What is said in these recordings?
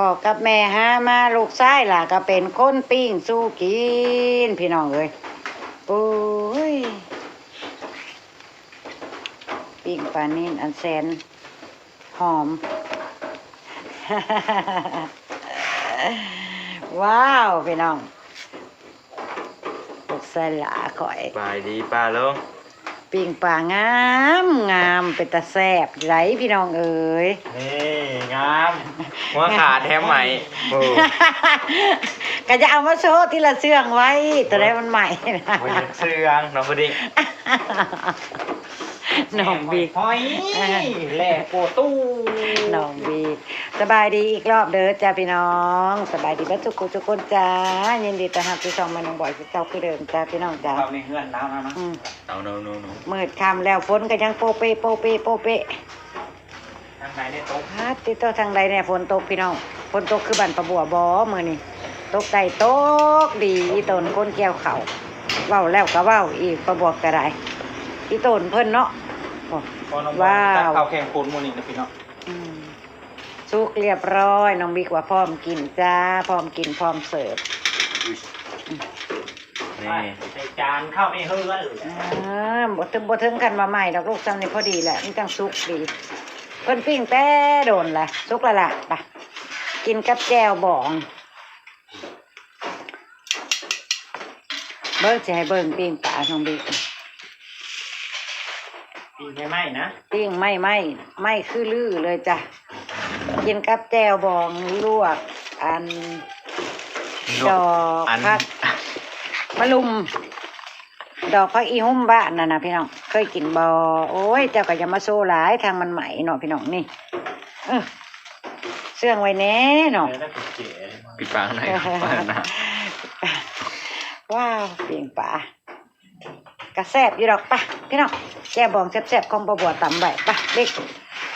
พ่อกับแม่หามาลูกชายล่ะก็เป็นคนปิ้งสู้กิน พี่น้องเอ้ยโอ้ยปิ้งปลานิ่นอันแสนหอม ว้าว พี่น้องลูกชายหลาข่อยบายดีป้าลุงปิ้งปลางามงามเป็นตาแซบไหลพี่น้องเอ๋ยนี่งาม หัวขาดแถมใหม่โอ้ก็จะเอามาโชว์ที่ละเสื่องไว้ ตัวได้มันใหม่นะวันนี้เสื่องน้องพอดีน้องบีกหอยแหลกโปตู้น้องบีกสบายดีอีกรอบเด้อจ้าพี่น้อง สบายดีเบ้ทุกคนทุกคนจ้ายินดีต้อนรับที่ช่องมาน้องบ่อยที่เจ้าคือเดิมจ้าพี่น้องจ้าเราในเฮือนแล้วนะนะอืมเอาโนโนโนมืดคำแล้วฝนก็ยังโปเปโปเปโปเปทาง ไหนได้โต๊ะฮัดติดต่อทางใดเนี่ยฝนตกพี่น้องฝนตกคือบันประบัวบอมือนี่ตกใดตกดีอีตนก้นเกี่ยวเขาเว้าแล้วก็เว้าอีกประบวกก็ได้อีตนเพิ่นเนาะบอกพอน้องว้าวตักข้าวแข่งปูนมูนี่นะพี่น้องอืมสุกเรียบร้อยน้องบิ๊กว่าพร้อมกินจ้าพร้อมกินพร้อมเสิร์ฟนี่ใส่จานเข้าในเฮือนเลยอ่าบ่ถึงบ่ถึงกันมาใหม่ดอกลูกซ้ำนี่พอดีแหละมันจังสุกดี เพิ่นปิ้งแต่โดนละสุกและล่ะไปกินกับแจ่วบอง เบิ้งจะให้เบิ้งปิ้งปลาน้องบิ๊กปีนไม่ไหมนะปิ้งไม่ไม่ไม่คือลือเลยจ้ะกินกับแจ่วบองลวกอันดอกอันพักมะลุม ดอกพักอีหุ่มบ้านน่ะนะพี่น้องเคยกินบอโอ้ยเจ้าก็จะมาโซหลายทางมันใหม่เนาะพี่น้องนี่เออเสื่องไว้แน่เนาะเดี๋ยวได้เก๋ปิดปากหน่อยครับป้านะว้าวเปียงป่ากระแซบอยู่ดอกปะพี่น้องแก้บองแซ่บๆของประบัวตำใบปะเด็ก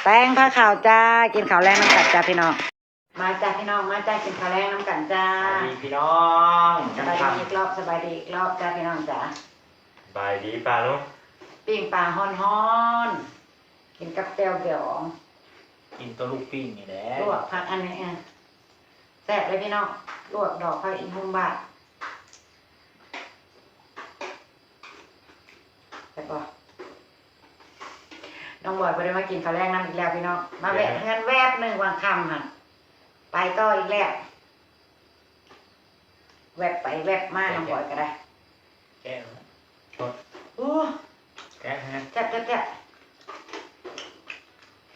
แตงผ้าขาวจ้ากินข้าวแรงน้ำกันจ้าพี่น้องมาจ้าพี่น้องมาจ้ากินข้าวแรงน้ำกันจ้าๆมีพี่น้องสจังบายทดีอีกรอบสบายดีอีกรอบจ้าพี่น้องจ้า บายดีป้าลุงปิ้งปลาฮ้อนๆ กินกับแจ่วเดี่ยวำกินตัวลูกปิ้งนี่แหละลวกผักอันนี้อะแซ่บเลยพี่น้องลวกดอกผักอินทุมบาทแซ่บปะน้องบอยไปได้มากินข้าวแรกน้ำอีกแล้วพี่น้องมาแวะเงินแวบหนึ่งวันคำหันไปต่ออีกแล้วแวบไปแวบมาน้องบอยก็ได้ แก้วนะโอ้แก้วฮะแซ่บแซ่บแซ่บ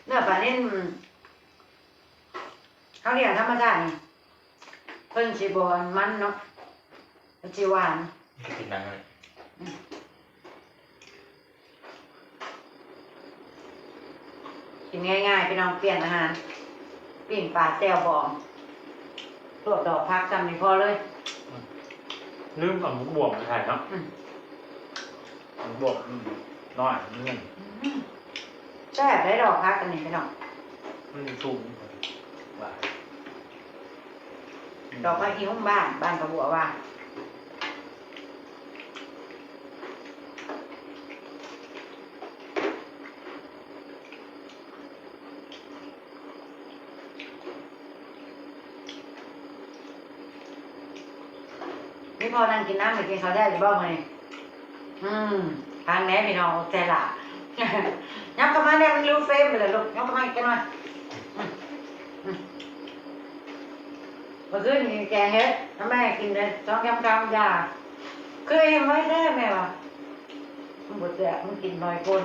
เนื้อปลานิ่มเขาเรียกธรรมชาตินี่เพิ่นสิบอนมันเนาะเพิ่นสิหวานกินนังเลยกินง่ายๆไปน้องเปลี่ยนอาหารปิ้งปลาแจ่วบองลวกดอกพักจำนี่พอเลย ลืมเอาหมูบวกมาถ่ายเนาะอืมหมู บวกอืมน้อยนี่มันอืมแซ่บได้ดอกพักกันนี่พี่น้องมันสูงว่าดอกพักหิ้วบ้านบ้านกระบัวว่านี่พอนั่งกินน้ำหรือกินข้าวได้หรือบ้างไหม อืมทางแหน่พี่น้องใจละยับเข้ามาเนี่ยมันรู้เฟรมไปเลยลูกยับเข้ามาอีกกันหน่อยมอืมเมื่อคืนกินแกงเฮ็ดทำไมกินเลยสองยำกำยาเคยเห็นไว้ได้ไหมวะมันบดแสบมันกินน้อยคน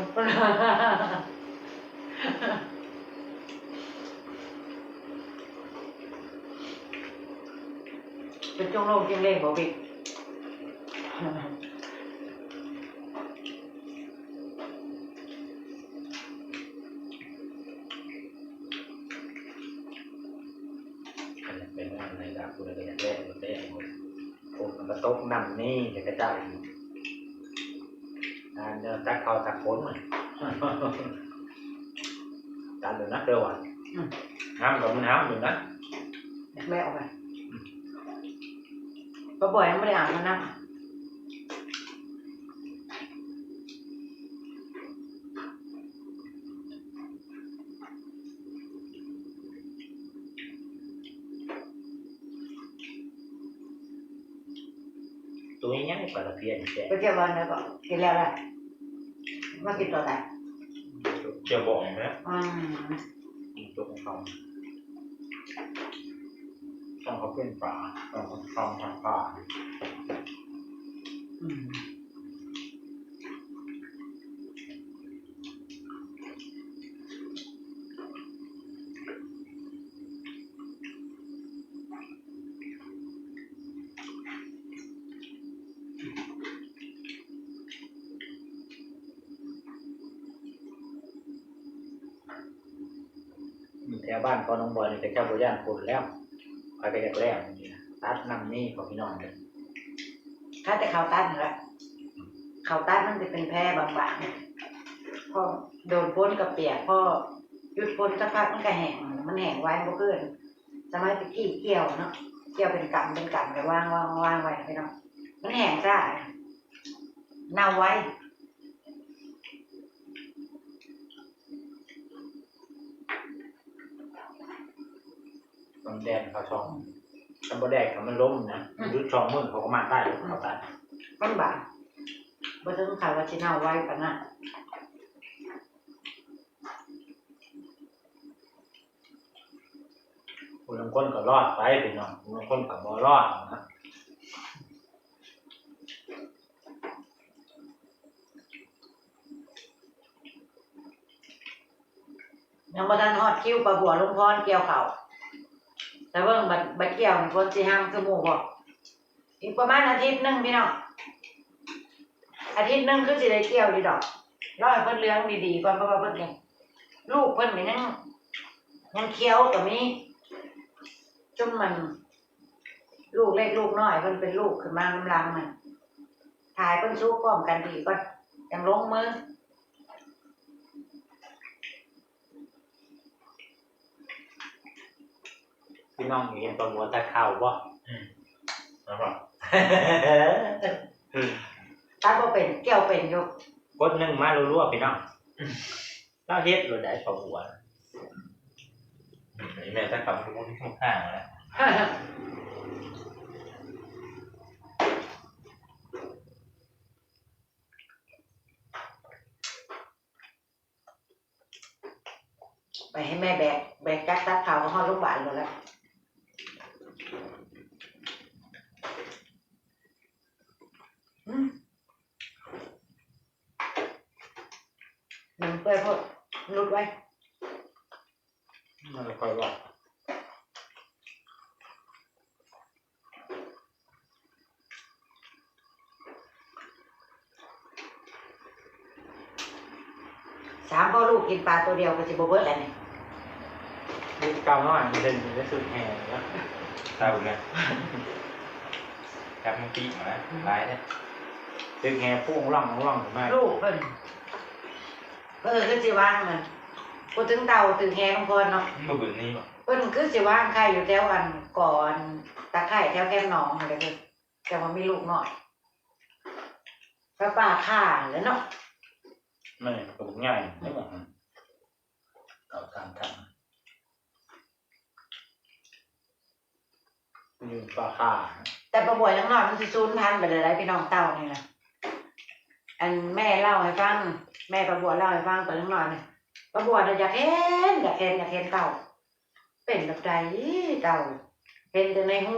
เป็นจงโลงจงเล่งบอกบิ๊ก น้ำนี่จะกระจายอีกงานเดินตักเขาตักฝนมันการเดินนักเดียวอะอืมห้ามกับมันห้ามอยู่นะแม่ออกไปป้าบ่อยยังไม่ได้อ่านมันนะ ตัวนี้ยังปลาตะเพียนแกไปเที่ยววันแล้วก็กินแล้วแหละมากินตัวไหนเจียวบอกนะอืมตัวของเขาต้องเขาเป็นปลาต้องเขาทำทางปลาอืม แถวบ้านก็น้องบอยนี่แต่เจ้าบัย่านคนแล้วไปไปจากแรกนี่นะตัดนำนี่ของพี่น้องเลยถ้าแต่เขาตัดนี่ละเขาตัดมันจะเป็นแพร่บางๆพอโดนพ้นกับเปียกพ่อหยุดพ้นสักพักมันก็แห้งมันแห้งไว้บ่เกินสมัยตะกี้เกี่ยวเนาะเกี่ยวเป็นกำเป็นกำแต่วางว่างว่างไว้พี่น้องมันแห้งจ้าเน่าไว้ มันแดดเขาช่องมันบ่แดดเขามันล้มนะมันยุดช่องมือเขาก็มาได้เขาตัดมันบาดบ่ถึงข่าวว่าสิเน่าไว้ปานนั้นคนบางคนก็รอดไปพี่น้องคนบางคนก็บ่รอดนะยังบ่ทันฮอดคิวปลาบัวลงพรเกี่ยวเขาว แต่เบิ่งบัดบัดเกี่ยวมีคนสิห้ามคือหมู่บ่อีกประมาณอาทิตย์หนึ่งพี่น้องอาทิตย์หนึ่งคือสิได้เกี่ยวดีดอกร้อให้เพิ่นเลี้ยงดีๆก่อนเพราะว่าเพิ่นยังลูกเพิ่นก็ยังยังเคี้ยวก็มีจนมัน ลูกเล็กลูกน้อยเพิ่นเป็นลูกขึ้นมาน้ำลังมันถ่ายเพิ่นสู้พร้อมกันดีก่อนยังลงมือ พี่น้องเห็นตัวหัวตะเข่าบ่นะบอกตัดบ่เป็นเกี่ยวเป็นอยู่กดหนึ่งมารัวๆพี่น้องเราเฮ็ดเราได้ตัวหัวนี่แม่ถ้าขับทุกคนทุกข้างแล้วไปให้แม่แบกแบกกักตัดข่าวก็ฮอดโรงพยาบาลเลยแล้วอืมหนึ่งเปื่อยพดรุดไว้ มันค่อยว่า สามพ่อลูกกินปลาตัวเดียวก็สิบ่เบิดแล้วนี่ลูกเก่าน้อยมันเป็นมันสุดแห่แล้วเศร้าเลยจับมันปีกมาตายเนี่ยตึกแห่พุ่งร่องร่องถึงมาลูกเพิ่นเออคือสิว่างมันพูดถึงเต่าถึงแฮของเพิ่นเนาะมันบึ้นนี่บอกเพิ่นคือสิว่างใครอยู่แถวอันก่อนตะไคร่แถวแก้มหนองอะไรคือแต่ว่ามีลูกน้อยพระป่าข่าแล้วเนาะ ไม่ตกง่ายไม่หมดเอาตามทางยืนปลาค่าแต่ประบวยน้อยมันสิสูญพันธุ์ไปเลยได้พี่น้องเต่านี่นะอันแม่เล่าให้ฟังแม่ประบวเล่าให้ฟังตอนน้อยๆนี่ประบวน่ะอยากเห็นอยากเห็นอยากเห็นเต่า เป็นแบบใดเต่าเห็นแต่ในหู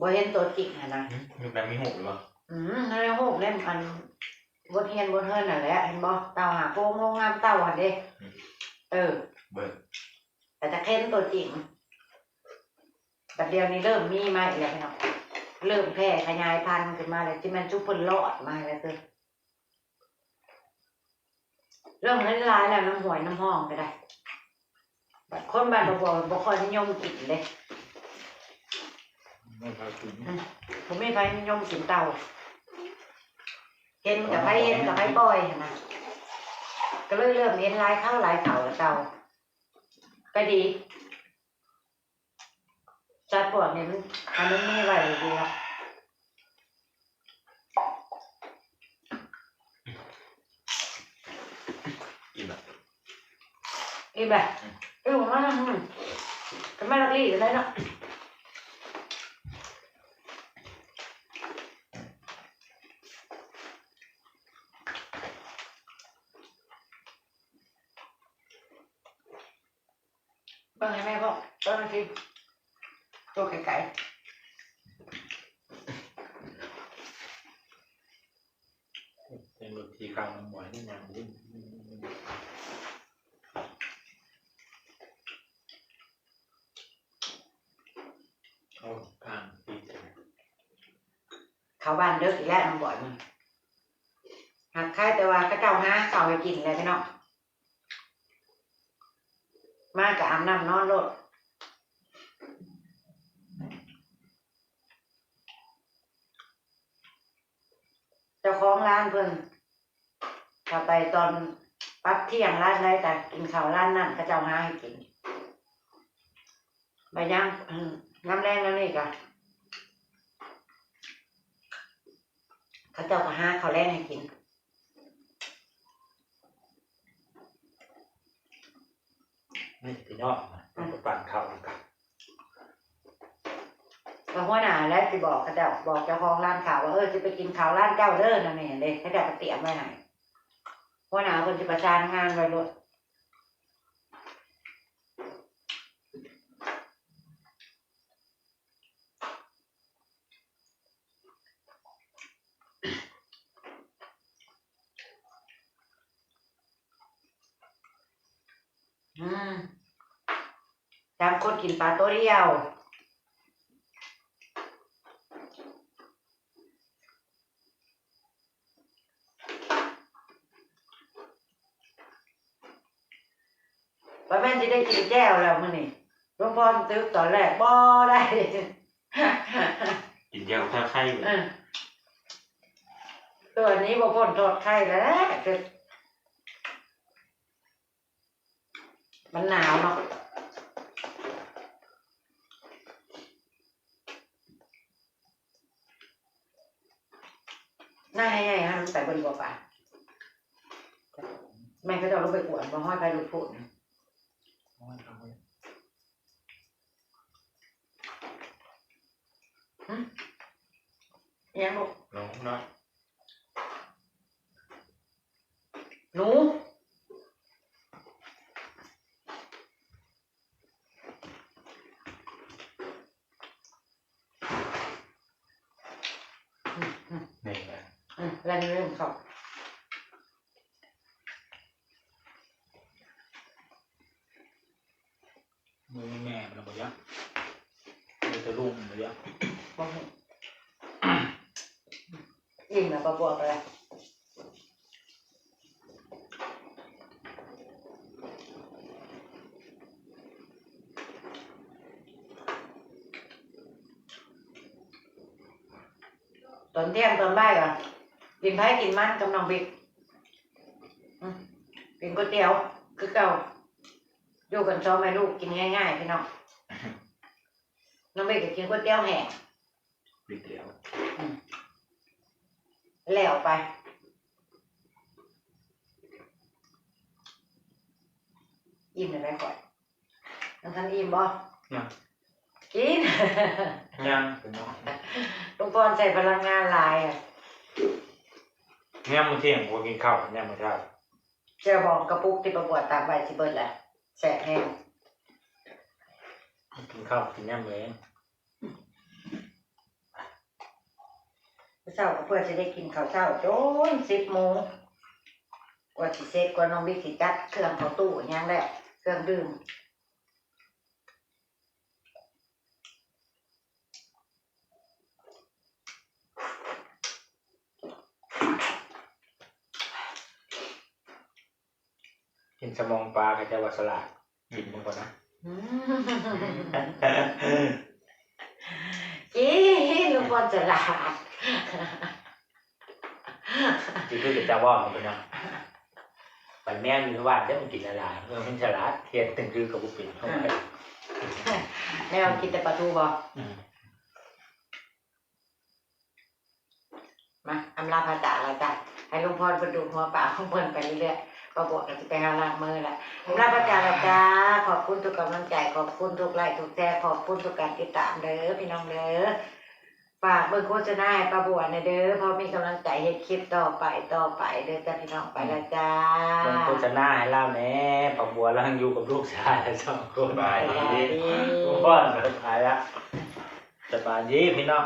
บ่เห็นตัวจริงอะนะมีแบบมีหูหรือเปล่าอืมในหูเล่มอัน บนเฮียนบนเฮินนั่นแหละเห็นบ่เต่าหาโป้งโงงามเต่าอันเด้เออ เบิร์ดแต่จะเค้นตัวจริงแต่เดียวนี้เริ่มมีมาอีกแล้วพี่น้องเริ่มแพร่ขยายพันธุ์ขึ้นมาแล้วที่มันชุบเพิ่นรอดมาแล้วคือเริ่มเล่นร้ายแล้วน้ำหวยน้ำห้องก็ได้บัดคนบ้านบ่บ่บ่ค่อยนิยมกินเลยไม่พอถึงผมไม่ไปนิยมกินเต่า เห็นกับไปเห็นกับไปปล่อยหั่นนะก็เลยเริ่มเห็นหลายเข้าหลายเต่าแล้วเต่าก็ดีจัดพวกนี้มันอันนั้นไม่ไหวดีแล้วอิ่มอะอีแบบเออผมว่าอืมก็ไม่รักลี่กันได้เนาะ เบิ่งให้แม่พ่อเบิ่งให้ทีตัวไก่เป็นรถทีข้าวมันหวานนี่มันดิ้นเอากลางปีกเลยๆเข้าบ้านเด้ออีกแล้วน้องบ่อยมึงหักใครแต่ว่าก็เจ้าหาข้าวให้กินเลยพี่น้อง มากับอาบน้ำนอนโลดเจ้าของร้านเพิ่นถ้าไปตอนปัดเที่ยงร้านใดแต่กินข้าวร้านนั่นก็เจ้าหาให้กินไปย่างน้ำแรงแล้วนี่ก็เขาเจ้าก็หาข้าวแรงให้กิน นี่พี่น้องมันก็ปั่นข้าวกันก็หัวหน้าแล้วสิบอกเขาเจ้าบอกเจ้าของร้านข่าวว่าเออจะไปกินข้าวร้านเจ้าเด้อนั่นนี่เด้เขาเจ้าก็เตรียมไว้ให้หัวหน้าคนจะประสานงานไว้ด้วยอื มจำคนกินปลาตัวเดียวป้าแม่นจะได้กินแก้วแล้วมื้อนี่หลวงพ่อตึกตอนแรกบ่ได้กินเดียวถ้าไข่เออตัวนี้บ่พ้นโทษไข้แล้วคือมันหนาวเนาะหน้าให้ ไงฮะมันไปบนบ่อป่าแม่ก็จะเอาลงไปกวนบ่ห้อยไปดูพูดนะยังลูกลงเนาะ หนูอืมอืม นี่แหละ อืมแล้วนี่เริ่มเข้า มือแม่มันหมดยังมือจะลุ่มหมดยังบ่ฮู้ยิ่งแบบปะบวกเลยตอนเที่ยงตอนบ่ายก็กินไผ่กินมันกับน้องบิ๊กกินก๋วยเตี๋ยวคือเก่า อยู่กันสองแม่ลูกกินง่ายๆพี่น้องน้องบิ๊กก็กินก๋วยเตี๋ยวแห้งปีกเดียวแล้วไปอิ่มเลยไหมก่อนน้องท่านอิ่มบ่ยังกินยังพี่น้องลุงพรใส่พลังงานหลายอะเนี่ยมันเที่ยงกูกินข้าวเนี่ยมันเช้าเจ้าบอกกระปุกที่ประกวดตากใบสิเบิดแหละ แสะแห้งกินข้าวกินเนี่ยเหมือนเช้าก็เพื่อจะได้กินข้าวเช้าจนสิบโมงกว่าสิเสร็จกว่าน้องบิ๊กสิจัดเครื่องเข้าตู้อิหยังแล้วเครื่องดื่ม กินสมองปลาก็จะว่าสลัดกินมันก่อนนะอืมกินลุงพรจะลาดจีคือจะว่ามันเป็นยังไปแม่อยู่บ้านได้มันกินอะไรเออมันฉลาดเทียนตึงคือกับบุปินเข้าไปแม่เอากินแต่ปลาทูบ่อืมมาอำลาพาจ่าเราจ้ะให้ลุงพรไปดูหัวป่าของเพิ่นไปเรื่อยๆ ก็บอกเราจะไปหาล้างมือแหละอำลาพาจ่าเราจ้าขอบคุณทุกกำลังใจขอบคุณทุกไลค์ทุกแชร์ขอบคุณทุกการติดตามเด้อพี่น้องเด้อฝฝากเบิ่งโฆษณาให้ป้าบัวหน่อยเด้อเพราะมีกำลังใจเฮ็ดคลิปต่อไปต่อไปเด้อจ้าพี่น้องไปและจ้าเบิ่งโฆษณาให้เล่าแหน่ปะบัวเรายังอยู่กับลูกชายสองคนบายดี ทุกคนสบายละสบายดีพี่น้อง